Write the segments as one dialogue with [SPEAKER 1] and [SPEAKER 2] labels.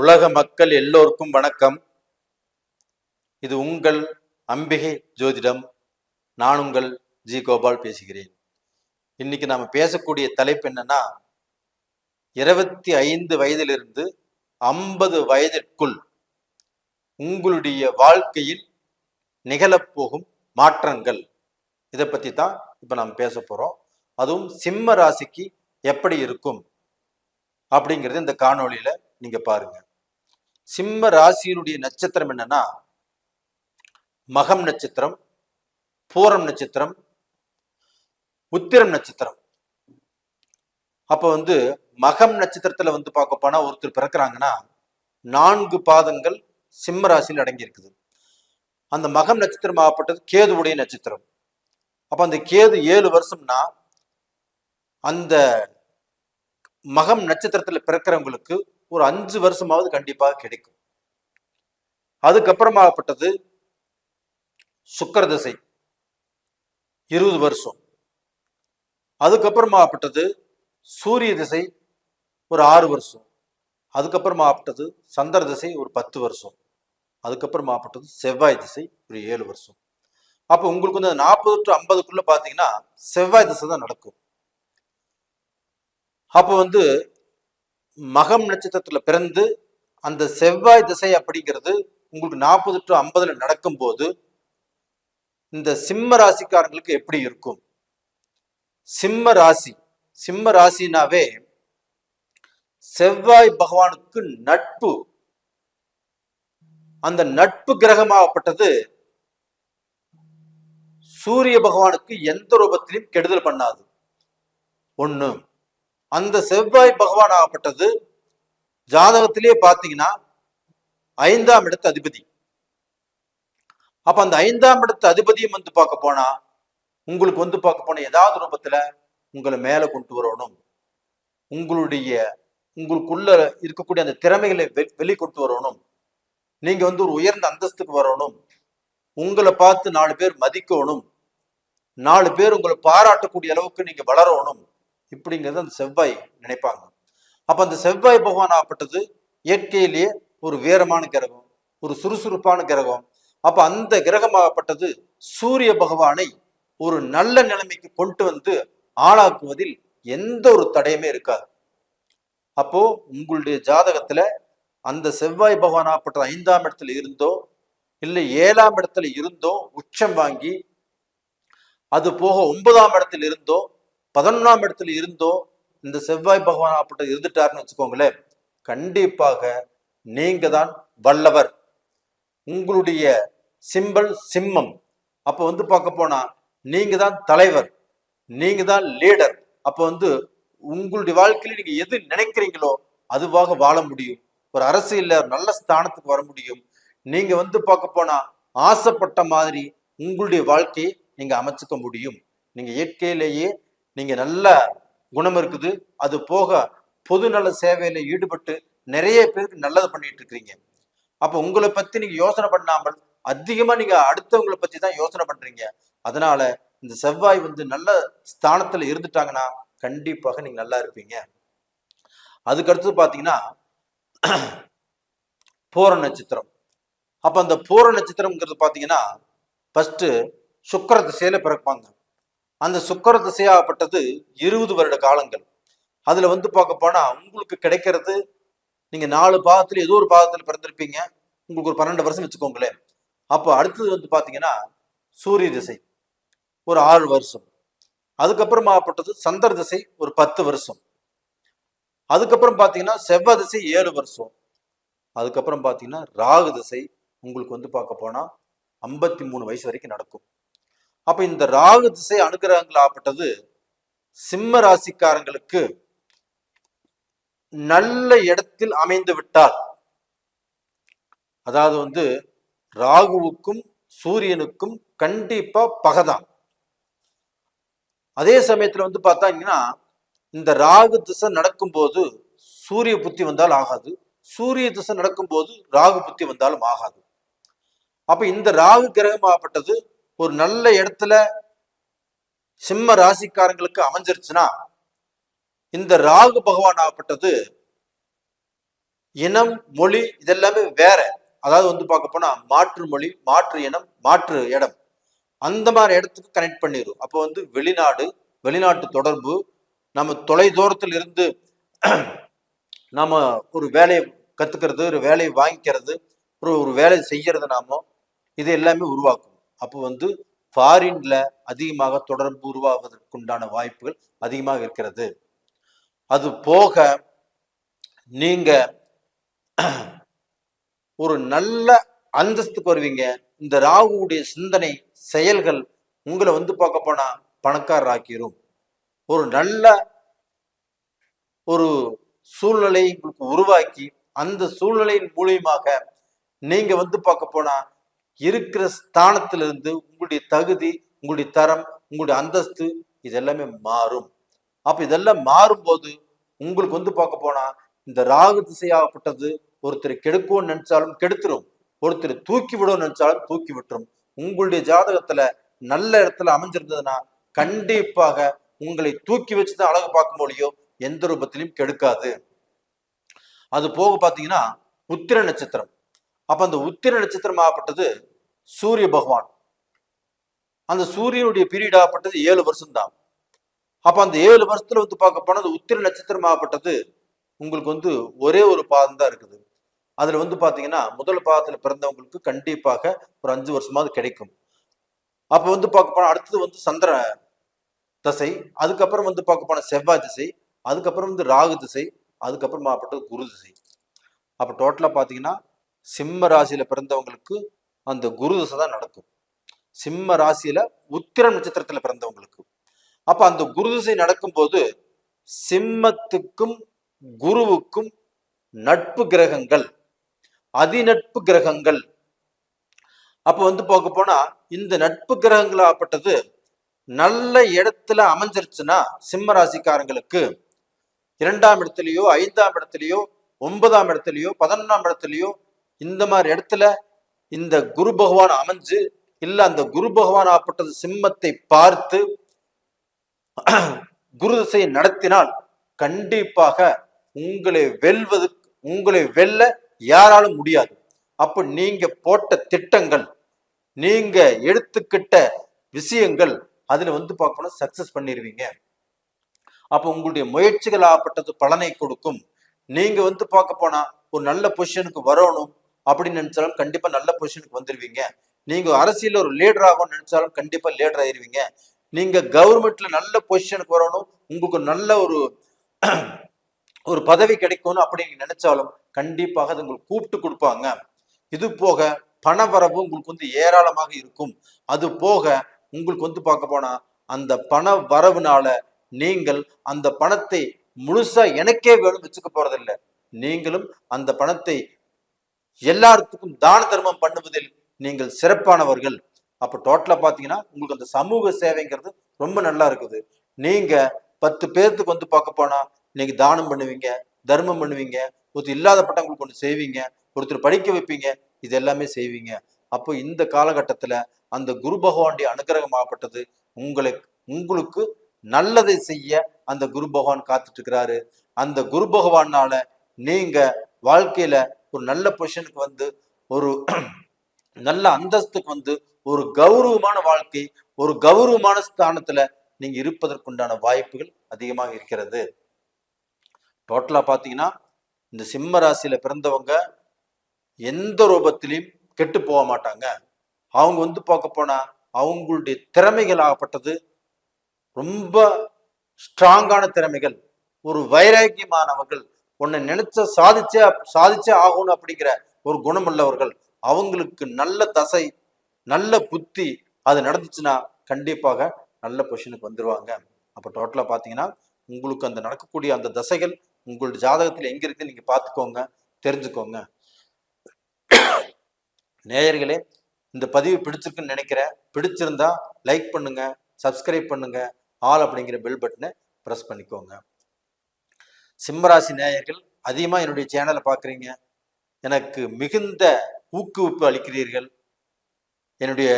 [SPEAKER 1] உலக மக்கள் எல்லோருக்கும் வணக்கம். இது உங்கள் அம்பிகை ஜோதிடம். நான் உங்கள் ஜி கோபால் பேசுகிறேன். இன்னைக்கு நாம் பேசக்கூடிய தலைப்பு என்னன்னா இருபத்தி ஐந்து வயதிலிருந்து ஐம்பது வயதிற்குள் உங்களுடைய வாழ்க்கையில் நிகழப்போகும் மாற்றங்கள். இதை பற்றி தான் இப்போ நாம் பேச போகிறோம் அதுவும் சிம்ம ராசிக்கு எப்படி இருக்கும் அப்படிங்கிறது இந்த காணொளியில் நீங்கள் பாருங்கள் சிம்ம ராசியினுடைய நட்சத்திரம் என்னன்னா மகம் நட்சத்திரம் பூரம் நட்சத்திரம் உத்திரம் நட்சத்திரம். அப்ப வந்து மகம் நட்சத்திரத்துல வந்து பார்க்க போனா ஒருத்தர் பிறக்கிறாங்கன்னா நான்கு பாதங்கள் சிம்ம ராசியில் அடங்கியிருக்குது. அந்த மகம் நட்சத்திரம் ஆகப்பட்டது கேதுவுடைய நட்சத்திரம். அப்ப அந்த கேது ஏழு வருஷம்னா அந்த மகம் நட்சத்திரத்துல பிறக்கிறவங்களுக்கு ஒரு அஞ்சு வருஷமாவது கண்டிப்பாக கிடைக்கும். அதுக்கப்புறமாகப்பட்டது சுக்கர திசை இருபது வருஷம். அதுக்கப்புறமாகப்பட்டது சூரிய திசை ஒரு ஆறு வருஷம். அதுக்கப்புறமாகப்பட்டது சந்திர திசை ஒரு பத்து வருஷம். அதுக்கப்புறமாகப்பட்டது செவ்வாய் திசை ஒரு ஏழு வருஷம். அப்போ உங்களுக்கு வந்து நாற்பது டு ஐம்பதுக்குள்ள பார்த்தீங்கன்னா செவ்வாய் திசை தான் நடக்கும். அப்போ வந்து மகம் நட்சத்திரத்துல பிறந்து அந்த செவ்வாய் திசை அப்படிங்கிறது உங்களுக்கு நாற்பது டு ஐம்பதுல நடக்கும்போது இந்த சிம்ம ராசிக்காரங்களுக்கு எப்படி இருக்கும்? சிம்ம ராசி. சிம்ம ராசினாவே செவ்வாய் பகவானுக்கு நட்பு. அந்த நட்பு கிரகமாகப்பட்டது சூரிய பகவானுக்கு எந்த ரூபத்திலையும் கெடுதல் பண்ணாது. ஒன்று அந்த செவ்வாய் பகவான் ஆகப்பட்டது ஜாதகத்திலேயே பார்த்தீங்கன்னா ஐந்தாம் இடத்து அதிபதி. அப்ப அந்த ஐந்தாம் இடத்து அதிபதியும் வந்து பார்க்க போனா உங்களுக்கு வந்து பார்க்க போன ஏதாவது ரூபத்துல உங்களை மேல கொண்டு வரணும். உங்களுடைய உங்களுக்குள்ள இருக்கக்கூடிய அந்த திறமைகளை வெ- வெளிக்கொண்டு வரணும். நீங்க வந்து ஒரு உயர்ந்த அந்தஸ்துக்கு வரணும். உங்களை பார்த்து நாலு பேர் மதிக்கணும். நாலு பேர் உங்களை பாராட்டக்கூடிய அளவுக்கு நீங்க வளரணும். இப்படிங்கிறது அந்த செவ்வாய் நினைப்பாங்க. அப்ப அந்த செவ்வாய் பகவான் ஆகப்பட்டது இயற்கையிலேயே ஒரு வீரமான கிரகம் ஒரு சுறுசுறுப்பான கிரகம். அப்ப அந்த கிரகமாகப்பட்டது சூரிய பகவானை ஒரு நல்ல நிலைமைக்கு கொண்டு வந்து ஆளாக்குவதில் எந்த ஒரு தடையுமே இருக்காது. அப்போ உங்களுடைய ஜாதகத்துல அந்த செவ்வாய் பகவான் ஆகப்பட்ட ஐந்தாம் இடத்துல இருந்தோ இல்லை ஏழாம் இடத்துல இருந்தோ உச்சம் வாங்கி அது போக ஒன்பதாம் இடத்துல இருந்தோ பதினொன்றாம் இடத்துல இருந்தோ இந்த செவ்வாய் பகவான் அப்படி இருந்துட்டாருன்னு வச்சுக்கோங்களேன் கண்டிப்பாக நீங்க தான் வல்லவர். உங்களுடைய சிம்பல் சிம்மம். அப்போ வந்து பார்க்க போனா நீங்க தான் தலைவர் நீங்க தான் லீடர் அப்போ வந்து உங்களுடைய வாழ்க்கையில நீங்க எது நினைக்கிறீங்களோ அதுவாக வாழ முடியும். ஒரு அரசியல்ல நல்ல ஸ்தானத்துக்கு வர முடியும். நீங்க வந்து பார்க்க போனா ஆசைப்பட்ட மாதிரி உங்களுடைய வாழ்க்கையை நீங்க அமைச்சுக்க முடியும். நீங்க இயற்கையிலேயே நீங்க நல்ல குணம் இருக்குது. அது போக பொதுநல சேவையில ஈடுபட்டு நிறைய பேருக்கு நல்லது பண்ணிட்டு இருக்கிறீங்க. அப்ப உங்களை பத்தி நீங்க யோசனை பண்ணாமல் அதிகமா நீங்க அடுத்தவங்களை பத்தி தான் யோசனை பண்றீங்க. அதனால இந்த செவ்வாய் வந்து நல்ல ஸ்தானத்துல இருந்துட்டாங்கன்னா கண்டிப்பாக நீங்க நல்லா இருப்பீங்க. அதுக்கடுத்து பாத்தீங்கன்னா பூர நட்சத்திரம். அப்ப அந்த பூர நட்சத்திரம்ங்கிறது பாத்தீங்கன்னா ஃபர்ஸ்ட் சுக்கர திசையில பிறப்பாங்க. அந்த சுக்கர திசையாகப்பட்டது இருபது வருட காலங்கள். அதுல வந்து பார்க்க போனா உங்களுக்கு கிடைக்கிறது நீங்க நாலு பாகத்துல ஏதோ ஒரு பாகத்துல பிறந்திருப்பீங்க. உங்களுக்கு ஒரு பன்னெண்டு வருஷம் வச்சுக்கோங்களேன். அப்போ அடுத்தது வந்து பாத்தீங்கன்னா சூரிய திசை. ஒரு ஆறு வருஷம். அதுக்கப்புறமாகப்பட்டது சந்திர திசை ஒரு பத்து வருஷம். அதுக்கப்புறம் பாத்தீங்கன்னா செவ்வாய் திசை ஏழு வருஷம். அதுக்கப்புறம் பாத்தீங்கன்னா ராகு திசை உங்களுக்கு வந்து பார்க்க போனா ஐம்பத்தி மூணு வயசு வரைக்கும் நடக்கும். அப்ப இந்த ராகு திசை அனுகிரகங்களாகப்பட்டது சிம்ம ராசிக்காரங்களுக்கு நல்ல இடத்தில் அமைந்து விட்டால் அதாவது வந்து ராகுவுக்கும் சூரியனுக்கும் கண்டிப்பா பகதான் அதே சமயத்துல வந்து பார்த்தாங்கன்னா இந்த ராகு திசை நடக்கும்போது சூரிய புத்தி வந்தால் ஆகாது சூரிய திசை நடக்கும்போது ராகு புத்தி வந்தாலும் ஆகாது. அப்ப இந்த ராகு கிரகமாகப்பட்டது ஒரு நல்ல இடத்துல சிம்ம ராசிக்காரங்களுக்கு அமைஞ்சிருச்சுன்னா இந்த ராகு பகவான் ஆகப்பட்டது இனம் மொழி இதெல்லாமே வேற. அதாவது வந்து பார்க்க போனா மாற்று மொழி மாற்று இனம் மாற்று இடம். அந்த மாதிரி இடத்துக்கு கனெக்ட் பண்ணிடும் அப்போ வந்து வெளிநாடு வெளிநாட்டு தொடர்பு நம்ம தொலை தூரத்தில் இருந்து நாம ஒரு வேலையை கத்துக்கிறது ஒரு வேலையை வாங்கிக்கிறது ஒரு ஒரு வேலையை செய்யறது நாம இது எல்லாமே உருவாக்கும். அப்போ வந்து ஃபாரின்ல அதிகமாக தொடர்பு உருவாவதற்குண்டான வாய்ப்புகள் அதிகமாக இருக்கிறது. அது போக நீங்க ஒரு நல்ல அந்தஸ்துக்கு வருவீங்க இந்த ராகுவுடைய சிந்தனை செயல்கள் உங்களை வந்து பார்க்க போனா பணக்காரர் ஆக்கிரும் ஒரு நல்ல ஒரு சூழ்நிலையை உங்களுக்கு உருவாக்கி அந்த சூழ்நிலையின் மூலியமாக நீங்க வந்து பார்க்க போனா இருக்கிற ஸ்தானத்திலிருந்து உங்களுடைய தகுதி உங்களுடைய தரம் உங்களுடைய அந்தஸ்து இது எல்லாமே மாறும். அப்ப இதெல்லாம் மாறும்போது உங்களுக்கு வந்து பார்க்க போனா இந்த ராகு திசையாகப்பட்டது ஒருத்தர் கெடுக்கும்னு நினைச்சாலும் கெடுத்துரும். ஒருத்தர் தூக்கி விடும் நினைச்சாலும் தூக்கி விட்டுரும். உங்களுடைய ஜாதகத்துல நல்ல இடத்துல அமைஞ்சிருந்ததுன்னா கண்டிப்பாக உங்களை தூக்கி வச்சுதான் அழகு பார்க்க முடியும். எந்த ரூபத்திலையும் கெடுக்காது. அது போக பாத்தீங்கன்னா உத்திர நட்சத்திரம். அப்ப அந்த உத்திர நட்சத்திரம் ஆகப்பட்டது சூரிய பகவான். அந்த சூரியனுடைய பீரியட் ஆகப்பட்டது ஏழு வருஷம் தான் அப்ப அந்த ஏழு வருஷத்துல வந்து பார்க்க போனா உத்திர நட்சத்திரம் ஆகப்பட்டது உங்களுக்கு வந்து ஒரே ஒரு பாதம் தான் இருக்குது. அதுல வந்து பாத்தீங்கன்னா முதல் பாதத்துல பிறந்தவங்களுக்கு கண்டிப்பாக ஒரு அஞ்சு வருஷமாவது கிடைக்கும். அப்ப வந்து பார்க்க போனா அடுத்தது வந்து சந்திர தசை அதுக்கப்புறம் வந்து பார்க்க போனா செவ்வாய் திசை அதுக்கப்புறம் வந்து ராகு திசை அதுக்கப்புறம் ஆகப்பட்டது குரு திசை. அப்ப டோட்டலா பாத்தீங்கன்னா சிம்ம ராசியில பிறந்தவங்களுக்கு அந்த குரு தசை தான் நடக்கும். சிம்ம ராசியில உத்திரம் நட்சத்திரத்துல பிறந்தவங்களுக்கு. அப்ப அந்த குரு திசை நடக்கும்போது சிம்மத்துக்கும் குருவுக்கும் நட்பு கிரகங்கள் அதிநட்பு கிரகங்கள். அப்ப வந்து போக போனா இந்த நட்பு கிரகங்களாகப்பட்டது நல்ல இடத்துல அமைஞ்சிருச்சுன்னா சிம்ம ராசிக்காரங்களுக்கு இரண்டாம் இடத்துலயோ ஐந்தாம் இடத்துலயோ ஒன்பதாம் இடத்துலயோ பதினொன்றாம் இடத்துலயோ இந்த மாதிரி இடத்துல இந்த குரு பகவான் அமைஞ்சு இல்ல அந்த குரு பகவான் ஆப்பட்டது சிம்மத்தை பார்த்து குரு திசையை நடத்தினால் கண்டிப்பாக உங்களை வெல்வது உங்களை வெல்ல யாராலும் முடியாது. அப்ப நீங்க போட்ட திட்டங்கள் நீங்க எடுத்துக்கிட்ட விஷயங்கள் அதுல வந்து பார்க்கணும் சக்சஸ் பண்ணிடுவீங்க அப்ப உங்களுடைய முயற்சிகள் ஆகப்பட்டது பலனை கொடுக்கும். நீங்க வந்து பார்க்க போனா ஒரு நல்ல பொசிஷனுக்கு வரணும். அப்படின்னு நினைச்சாலும் கண்டிப்பா நல்ல பொசிஷனுக்கு வந்துருவீங்க. நீங்க அரசியல் ஒரு லீடர் ஆகணும்னு நினைச்சாலும் கண்டிப்பா லீடர் ஆயிருவீங்க. நீங்க கவர்மெண்ட்ல நல்ல பொசிஷனுக்கு வரணும். உங்களுக்கு நல்ல ஒரு ஒரு பதவி கிடைக்கும்னு அப்படின்னு நினைச்சாலும் கண்டிப்பாக அது உங்களுக்கு கூப்பிட்டு கொடுப்பாங்க. இது போக பண வரவு உங்களுக்கு வந்து ஏராளமாக இருக்கும். அது போக உங்களுக்கு வந்து பார்க்க போனா அந்த பண வரவுனால நீங்கள் அந்த பணத்தை முழுசா எனக்கே வேணும் வச்சுக்க போறதில்லை. நீங்களும் அந்த பணத்தை எல்லாத்துக்கும் தான தர்மம் பண்ணுவதில் நீங்கள் சிறப்பானவர்கள். அப்போ டோட்டலாக பார்த்தீங்கன்னா உங்களுக்கு அந்த சமூக சேவைங்கிறது ரொம்ப நல்லா இருக்குது. நீங்கள் பத்து பேர்த்துக்கு வந்து பார்க்க போனால் நீங்கள் தானம் பண்ணுவீங்க தர்மம் பண்ணுவீங்க ஒருத்தர் இல்லாதப்பட்டவங்களுக்கு ஒன்று செய்வீங்க ஒருத்தர் படிக்க வைப்பீங்க இது எல்லாமே செய்வீங்க. அப்போ இந்த காலகட்டத்தில் அந்த குரு பகவானுடைய அனுகிரகமாகப்பட்டது உங்களை உங்களுக்கு நல்லதை செய்ய அந்த குரு பகவான் காத்துட்டு இருக்கிறாரு. அந்த குரு பகவானால நீங்க வாழ்க்கையில ஒரு நல்ல பொசிஷனுக்கு வந்து ஒரு நல்ல அந்தஸ்துக்கு வந்து ஒரு கௌரவமான வாழ்க்கை ஒரு கௌரவமான ஸ்தானத்துல நீங்க இருப்பதற்குண்டான வாய்ப்புகள் அதிகமாக இருக்கிறது. டோட்டலா பாத்தீங்கன்னா இந்த சிம்ம ராசியில பிறந்தவங்க எந்த ரூபத்திலையும் கெட்டு போக மாட்டாங்க. அவங்க வந்து பார்க்க போனா அவங்களுடைய திறமைகள் ஆகப்பட்டது ரொம்ப ஸ்ட்ராங்கான திறமைகள் ஒரு வைராக்கியமானவர்கள் உன்னை நினைச்ச சாதிச்சே சாதிச்சே ஆகணும் அப்படிங்கிற ஒரு குணம் உள்ளவர்கள் அவங்களுக்கு நல்ல தசை நல்ல புத்தி அது நடந்துச்சுன்னா கண்டிப்பாக நல்ல பொசிஷனுக்கு வந்துடுவாங்க அப்போ டோட்டலாக பார்த்தீங்கன்னா உங்களுக்கு அந்த நடக்கக்கூடிய அந்த தசைகள் உங்களுடைய ஜாதகத்தில் எங்கே இருக்கு நீங்கள் பார்த்துக்கோங்க தெரிஞ்சுக்கோங்க. நேயர்களே இந்த பதிவு பிடிச்சிருக்குன்னு நினைக்கிறேன். பிடிச்சிருந்தா லைக் பண்ணுங்க சப்ஸ்கிரைப் பண்ணுங்க ஆல் அப்படிங்கிற பெல் பட்டனை ப்ரெஸ் பண்ணிக்கோங்க. சிம்மராசி நேயர்கள் அதிகமாக என்னுடைய சேனலை பார்க்குறீங்க எனக்கு மிகுந்த ஊக்குவிப்பு அளிக்கிறீர்கள். என்னுடைய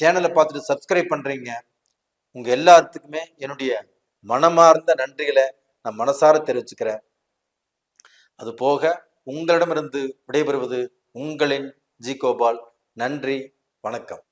[SPEAKER 1] சேனலை பார்த்துட்டு சப்ஸ்கிரைப் பண்ணுறீங்க உங்கள் எல்லாத்துக்குமே என்னுடைய மனமார்ந்த நன்றிகளை நான் மனசார தெரிவிச்சுக்கிறேன். அது போக உங்களிடமிருந்து விடைபெறுவது உங்களின் ஜி கோபால். நன்றி வணக்கம்.